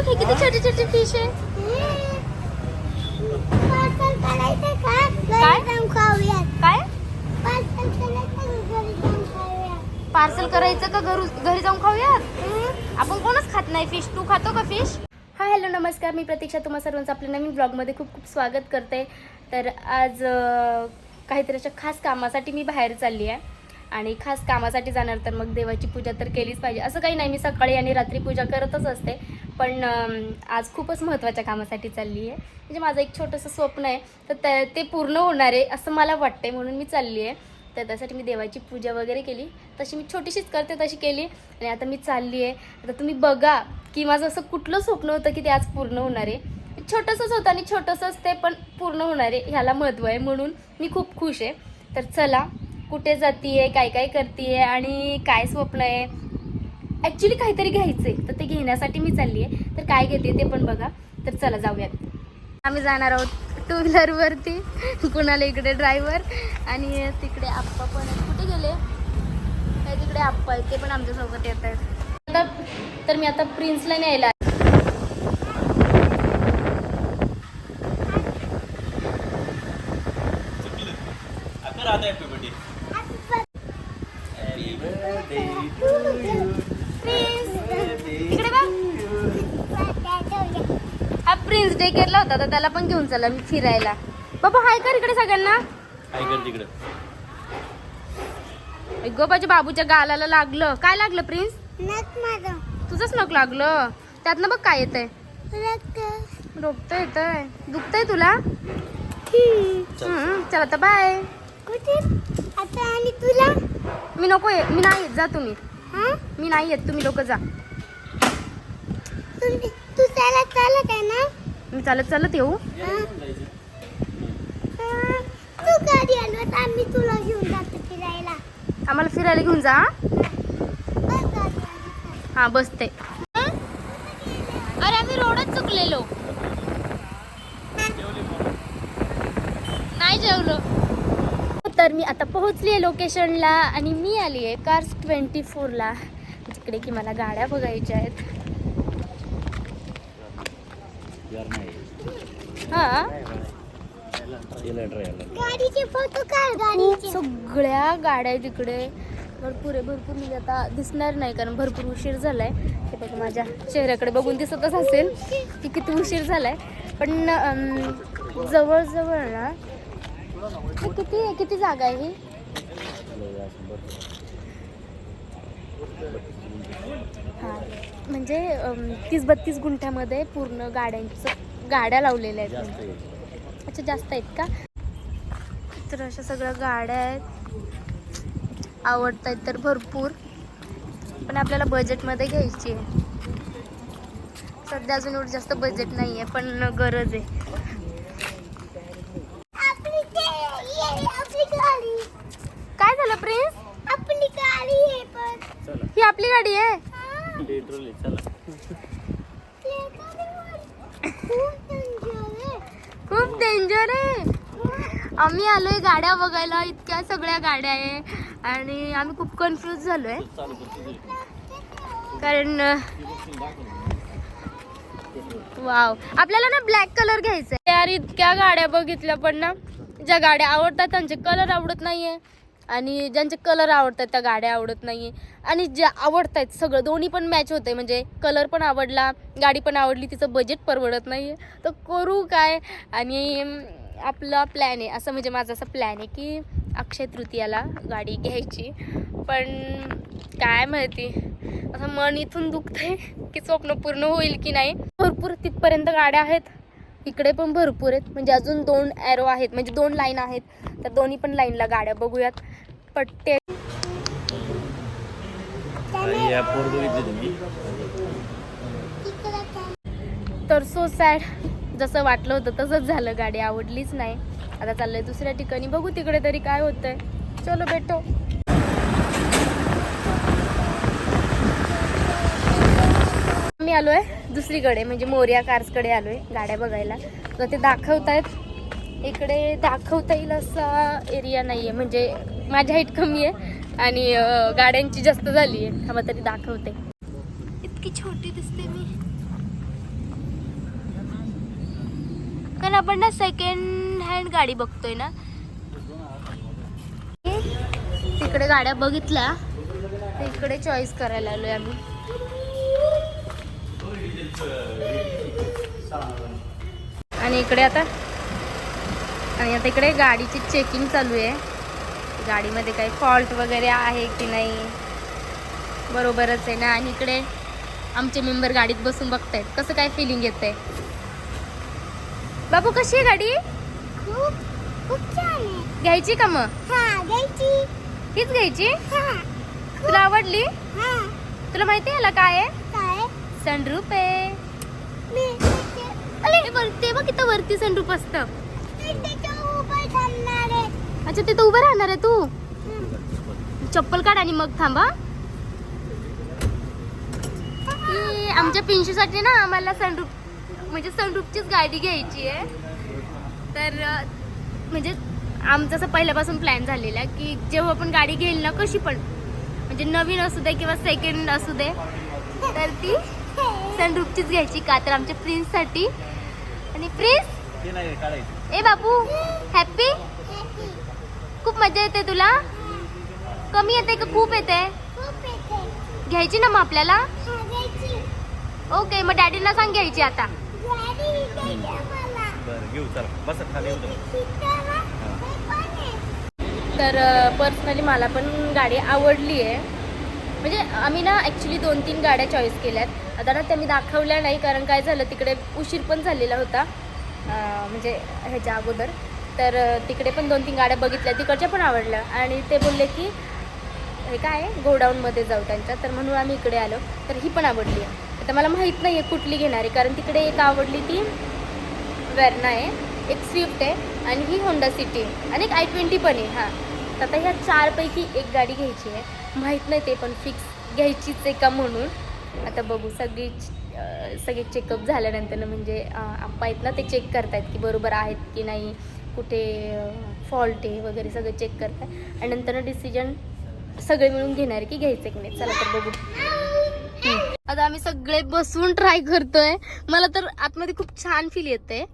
हे किती छोटे छोटे फिश आहे पार्सल करायचं का? काय? घरी जाऊन खाऊयात काय पार्सल करायचं का? घरी जाऊन खाऊयात. पार्सल करायचं का? घरू घरी जाऊन खाऊयात? हं? आपण कोणच खात नाही फिश तू खातो का फिश हाय हॅलो नमस्कार. मी प्रतीक्षा. तुम्हा सर्वांचं आपल्या नवीन ब्लॉगमध्ये खूप खूप स्वागत करते. तर आज काहीतरी अशा खास कामासाठी मी बाहेर चालली आहे. आणि खास कामासाठी जाणार तर मग देवाची पूजा तर केलीच पाहिजे. असं काही नाही. मी सकाळी आणि रात्री पूजा करतच असते. पण आज खूपच महत्त्वाच्या कामासाठी चालली आहे. म्हणजे माझं एक छोटंसं स्वप्न आहे. तर त्या- ते पूर्ण होणार आहे असं मला वाटतंय म्हणून मी चालली आहे. तर त्यासाठी मी देवाची पूजा वगैरे केली. तशी मी छोटीशीच करते तशी केली. आणि आता मी चालली आहे. आता तुम्ही बघा की माझं असं कुठलं स्वप्न होतं की ते आज पूर्ण होणार आहे. छोटंसंच होतं आणि छोटंसंच ते पण पूर्ण होणार आहे ह्याला महत्त्व आहे. म्हणून मी खूप खुश आहे. तर चला कुठे जातीये काय काय करते आहे आणि काय स्वप्न आहे ॲक्च्युली काहीतरी घ्यायचं आहे तर ते घेण्यासाठी मी चालली आहे तर काय घेते ते पण बघा. तर चला जाऊयात. आम्ही जाणार आहोत टू व्हीलरवरती कुणाला इकडे ड्रायव्हर आणि तिकडे आप्पा पण आहेत. कुठे गेले? काय तिकडे आप्पा आहेत. ते पण आमच्यासोबत येत आहेत. आता तर मी आता प्रिन्सला न्यायला आता होता तर त्याला पण घेऊन चला मी फिरायला. बाबा हाय कर इकडे सगळ्यांना. कर तिकडं. गोपाच्या बाबूच्या गालाला लागलं. काय लागलं प्रिन्स? नक माझं. तुझंच नक लागलं? त्यातनं बघ काय येतंय. रक्त. डोकतं येतंय. दुखतंय तुला. हम्म, चला तर बाय. कुठे? आता आणि तुला? मी नको ये. मी नाही येत. जा तुम्ही. हा? मी नाही येत. तुम्ही लोक जा. तू त्याला चालत आहे ना? मी चालत चालत येऊ. हा? हा. तू गाडी आलो आम्ही तुला घेऊन जातो फिरायला. आम्हाला फिरायला घेऊन जा हा? हा बसते. अरे आम्ही रोडच चुकलेलो. नाही जेवलो. तर मी आता पोहोचली आहे लोकेशनला आणि मी आली आहे कार्स ट्वेंटी फोरला तिकडे की मला गाड्या बघायच्या आहेत. हा? गाडीचे फोटो काढ खूप गाडीचे सगळ्या गाड्या तिकडे भरपूर आहे भरपूर म्हणजे आता दिसणार नाही कारण भरपूर उशीर झालाय. हे बघ माझ्या चेहऱ्याकडे बघून दिसतच असेल की किती उशीर झालाय. पण जवळजवळ ना किती किती जागा आहे ही? हा. म्हणजे तीस बत्तीस गुंठ्यामध्ये पूर्ण गाड्यांचं गाड्या लावलेल्या आहेत जास्त आहे. अच्छा जास्त आहेत का? तर अशा सगळ्या गाड्या आहेत. आवडत आहेत तर भरपूर. पण आपल्याला बजेटमध्ये घ्यायची आहे. सध्या अजून एवढं जास्त बजेट नाही आहे पण गरज आहे. आपली ते ये आपली गाडी. काय झालं प्रिन्स? आपली गाडी आहे पण. चला. ही आपली गाडी आहे हा, लिटरली चला ते गाडीवर खूप danger आहे. खूप डेंजर आहे. आम्ही आलोय गाड्या बघायला इतक्या सगळ्या गाड्या आहे. आणि आम्ही खूप कन्फ्युज झालोय. कारण वाव. आपल्याला ना ब्लॅक कलर घ्यायचा आहे यार इतक्या गाड्या बघितल्या पण ना ज्या गाड्या आवडतात त्यांचे कलर आवडत नाहीये. आणि ज्यांचे कलर आवडतात त्या गाड्या आवडत नाही आणि ज्या आवडत आहेत सगळं दोन्ही पण मॅच होते म्हणजे कलर पण आवडला गाडी पण आवडली तिचं बजेट परवडत नाहीये. तर करू काय? आणि आपला प्लॅन आहे. असं म्हणजे माझा असा प्लॅन आहे की अक्षय तृतीयाला गाडी घ्यायची. पण काय माहिती? असं मन इथून दुखतंय की स्वप्न पूर्ण होईल की नाही? भरपूर तिथपर्यंत गाड्या आहेत. इकडे पण भरपूर आहेत. म्हणजे अजून दोन ॲरो आहेत. म्हणजे दोन लाईन आहेत. तर दोन्ही पण लाईनला गाड्या बघूयात. पट्टे? तर सो सॅड जसं वाटलं होतं तसंच झालं. गाडी आवडलीच नाही. आता चाललंय दुसऱ्या ठिकाणी. बघू तिकडे तरी काय होतंय. चलो भेटो. मी आलोय. दुसरीकडे म्हणजे मोर्या कार्सकडे आलोय गाड्या बघायला. तर ते दाखवतायत. इकडे दाखवता येईल असा एरिया नाही आहे म्हणजे माझी हाईट कमी आहे आणि गाड्यांची जास्त झाली आहे थांबा तरी दाखवते. इतकी छोटी दिसते मी. पण आपण ना सेकंड हँड गाडी बघतोय ना. तिकडे गाड्या बघितल्या. तिकडे चॉईस करायला आलोय आम्ही. आणि इकडे आता आणि आता इकडे गाडीची चेकिंग चालू आहे. गाडीमध्ये काही फॉल्ट वगैरे आहे की नाही? बरोबरच आहे ना? आणि इकडे आमचे मेंबर गाडीत बसून बघतायत. कसं काय फिलिंग येत आहे बाबू कशी आहे गाडी? खूप खूप छान आहे. घ्यायची का मग? हा घ्यायची. हीच घ्यायची? हा. तुला आवडली? हा. तुला माहिती आहे याला काय आहे? काय? सनरूप आहे. अरे! ते बघ इथं वरती सनरूप असतं. अच्छा तिथं उभं राहणार आहे तू. चप्पल काढ आणि मग थांबा. आमच्या पिंशूसाठी ना आम्हाला सनरूप म्हणजे सनरूपचीच गाडी घ्यायची आहे. तर म्हणजे आमचं असं पहिल्यापासून प्लॅन झालेला की जेव्हा आपण गाडी घेईल ना कशी पण म्हणजे नवीन असू दे किंवा सेकंड असू दे तर ती सनरूपचीच घ्यायची का तर आमच्या प्रिन्ससाठी आणि प्रिन्स ते नाही काढायचं. ए बाबू हॅपी खूप मजा येते तुला. कमी येते का? खूप येते. खूप येते. घ्यायची ना मग आपल्याला? हा घ्यायची. ओके मग डॅडींना सांग घ्यायची आता. तर पर्सनली मला पण गाडी आवडली आहे म्हणजे आम्ही ना ॲक्च्युली दोन तीन गाड्या चॉईस केल्यात. आता ना त्या मी दाखवल्या नाही कारण काय झालं तिकडे उशीर पण झालेला होता म्हणजे ह्याच्या अगोदर. तर तिकडे पण दोन तीन गाड्या बघितल्या तिकडच्या पण आवडल्या. आणि ते बोलले की हे काय आहे गोडाऊनमध्ये जाऊ त्यांच्या. तर म्हणून आम्ही इकडे आलो. तर ही पण आवडली. आहे आता मला माहीत नाही आहे कुठली घेणार आहे कारण तिकडे एक आवडली ती वेर्ना आहे एक स्विफ्ट आहे आणि ही होंडा सिटी आणि एक आय ट्वेंटी पण आहे हां. तर आता ह्या चारपैकी एक गाडी घ्यायची आहे. माहीत नाही ते पण फिक्स घ्यायचीच आहे का म्हणून. आता बघू सगळी सगळे चेकअप झाल्यानंतर म्हणजे आप्पा आहेत ना ते चेक करतायत की बरोबर आहेत की नाही कुठे फॉल्ट आहे वगैरे सगळं चेक करताय आणि नंतर डिसिजन सगळे मिळून घेणार की घ्यायचं की नाही. चला तर बघू. आता आम्ही सगळे बसून ट्राय करतोय. मला तर आतमध्ये खूप छान फील येते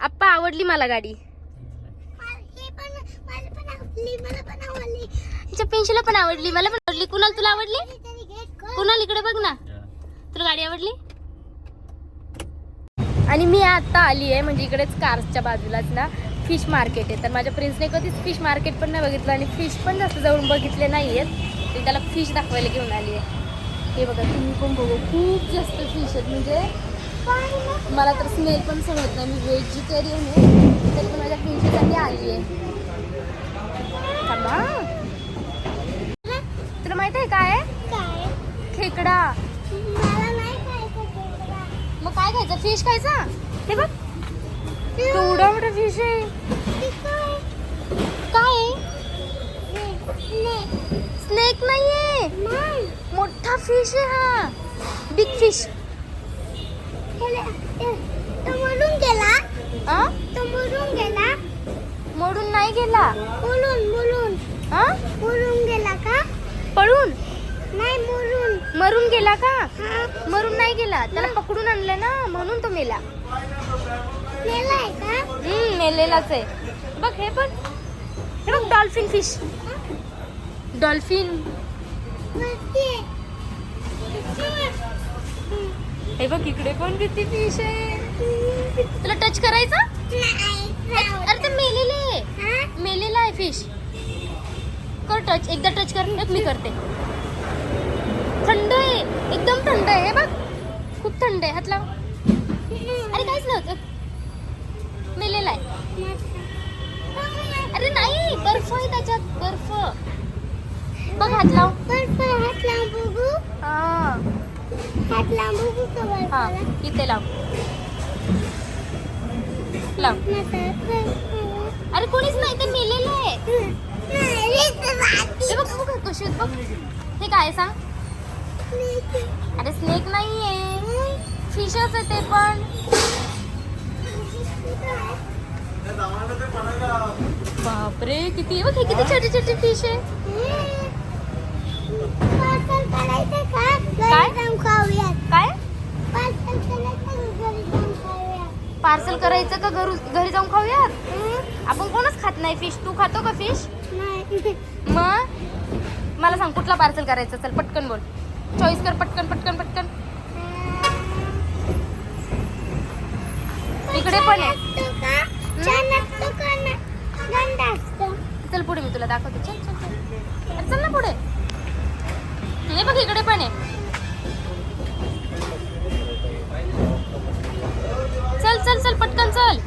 आप्पा आवडली मला गाडी मला- हे पण मला पण आवडली मला पण आवडली. तिच्या पेन्शिलला पण आवडली मला पण आवडली. कुणाला तुला आवडली. कुणाल? इकडे बघ ना. तुला गाडी आवडली? आणि मी आता आली आहे म्हणजे इकडेच कार्सच्या बाजूलाच ना फिश मार्केट आहे. तर माझ्या प्रिन्सने कधीच फिश मार्केट पण नाही बघितलं आणि फिश पण जास्त जवळून बघितले नाही आहेत मी त्याला फिश दाखवायला घेऊन आली आहे. हे बघा तुम्ही पण बघू. खूप जास्त फिश आहेत म्हणजे मला तर स्मेल पण होत नाही. मी व्हेजिटेरियन आहे तरी पण माझ्या फिशसाठी आली आहे. तुला माहीत आहे काय? खेकडा. मला नाही खायचं खेकडा. मग काय खायचं? फिश खायचा? हे बघ. केवढा मोठा फिश आहे. ते काय? स्नेक नाहीये. नाही. मोठा फिश आहे हा. बिग फिश ते- तो मरून गेला. तो मरून गेला. मोडून नाही गेला? मुलून मुलून हा? मुरून गेला का? पळून? नाही मुरून मरून गेला का? हा. मरून नाही गेला? त्याला पकडून आणलं ना म्हणून तो मेला. मेलाय का? हम्म मेलेलाच आहे. बघ हे पण हे बघ डॉल्फिन फिश डॉल्फिन. हे बघ इकडे पण किती फिश आहे? तुला टच करायचा. अरे ते मेलेले. आहे? मेलेला आहे फिश कर टच एकदा टच कर एक मी करते. थंड आहे. एकदम थंड आहे. हे बघ. खूप थंड आहे. हात लाव. अरे काहीच नव्हतं. मेलेला आहे. अरे नाही. बर्फ आहे त्याच्यात. बर्फ. बघ हात लाव. बर्फ हात बघू. हा. हात लांब बघू? इथे लाव. लाव अरे कोणीच नाही ते मेलेलं आहे. हे बघ बघ कशी आहेत बघ. हे काय सांग. अरे स्नेक नाहीये. फिशच आहे ते पण. बापरे किती बघ हे किती छोटे छोटे फिश आहे काय? काय? पार्सल करायचं का घरी घरू जाऊन खाऊयात? आपण कोणच खात नाही फिश. तू खातो का फिश? नाही. मग? मला सांग कुठला पार्सल करायचं? चल पटकन बोल. चॉईस कर पटकन पटकन पटकन. इकडे पण आहे. चल पुढे मी तुला दाखवते. चल चल चल. चल ना पुढे. नाही बघ इकडे पण आहे. चल चल चल पटकन चल.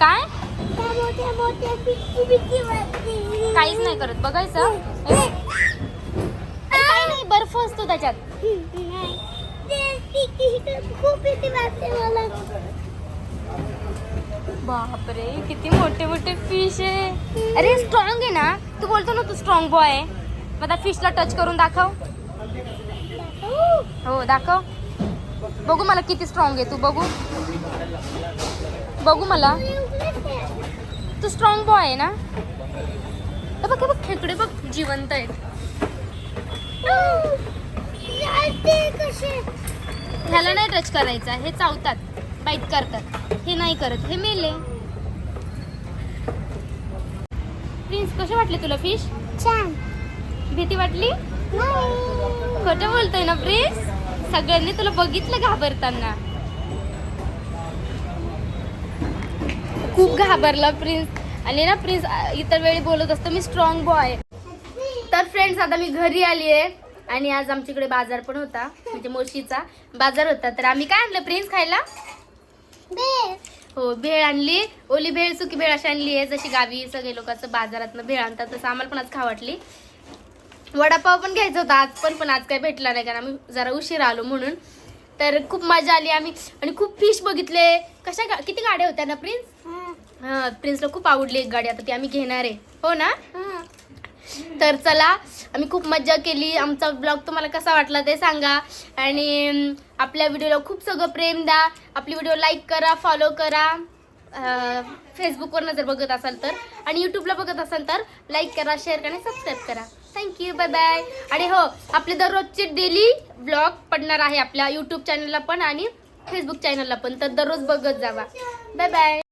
काय? काहीच नाही करत बघायचं. काही नाही बर्फ असतो त्याच्यात. बापरे किती मोठे मोठे फिश आहे. अरे स्ट्रॉंग आहे ना? तू बोलतो ना तू स्ट्रॉंग बॉय आहे. मग त्या फिशला टच करून दाखव. हो दाखव. बघू मला किती स्ट्रॉंग आहे तू बघू. बघू मला. तू स्ट्रॉंग बॉय आहे ना? बघ बघ खेकडे बघ जिवंत आहेत. ह्याला नाही टच करायचा हे चावतात बाईट करतात. हे नाही करत हे मेले. प्रिन्स कसे वाटले तुला फिश छान. भीती वाटली? नाही. खोटं बोलतोय ना प्रिन्स? सगळ्यांनी तुला बघितलं घाबरताना. खूप घाबरला प्रिन्स. आणि ना प्रिन्स इतर वेळी बोलत असतो मी स्ट्रॉंग बॉय तर फ्रेंड्स आता मी घरी आली आहे. आणि आज आमच्याकडे बाजार पण होता म्हणजे मोशीचा बाजार होता. तर आम्ही काय आणलं प्रिन्स खायला. हो भेळ आणली. ओली भेळ सुकी भेळ अशी आणली आहे. जशी गावी सगळे लोकांचं बाजारातनं भेळ आणतात तसं आम्हाला पण आज खा वाटली. वडापाव पण घ्यायचा होता आज पण पण आज काही भेटला नाही कारण आम्ही जरा उशीर आलो म्हणून. तर खूप मजा आली आम्ही. आणि खूप फिश बघितले. कशा गा- किती गाड्या होत्या ना प्रिन्स हा, प्रिन्सला खूप आवडली एक गाडी. आता ती आम्ही घेणार आहे. हो ना. तर चला आम्ही खूप मज्जा केली. आमचा ब्लॉग तुम्हाला कसा वाटला ते सांगा. आणि आपल्या व्हिडिओला खूप सगळं प्रेम द्या. आपली व्हिडिओ लाईक करा फॉलो करा. अं, फेसबुकवरनं जर बघत असाल तर. आणि यूट्यूबला बघत असाल तर लाईक करा शेअर करा आणि सबस्क्राईब करा. थँक्यू बाय बाय आणि हो आपले दररोजचे डेली ब्लॉग पडणार आहे आपल्या यूट्यूब चॅनलला पण आणि फेसबुक चॅनलला पण. तर दररोज बघत जावा. Bye bye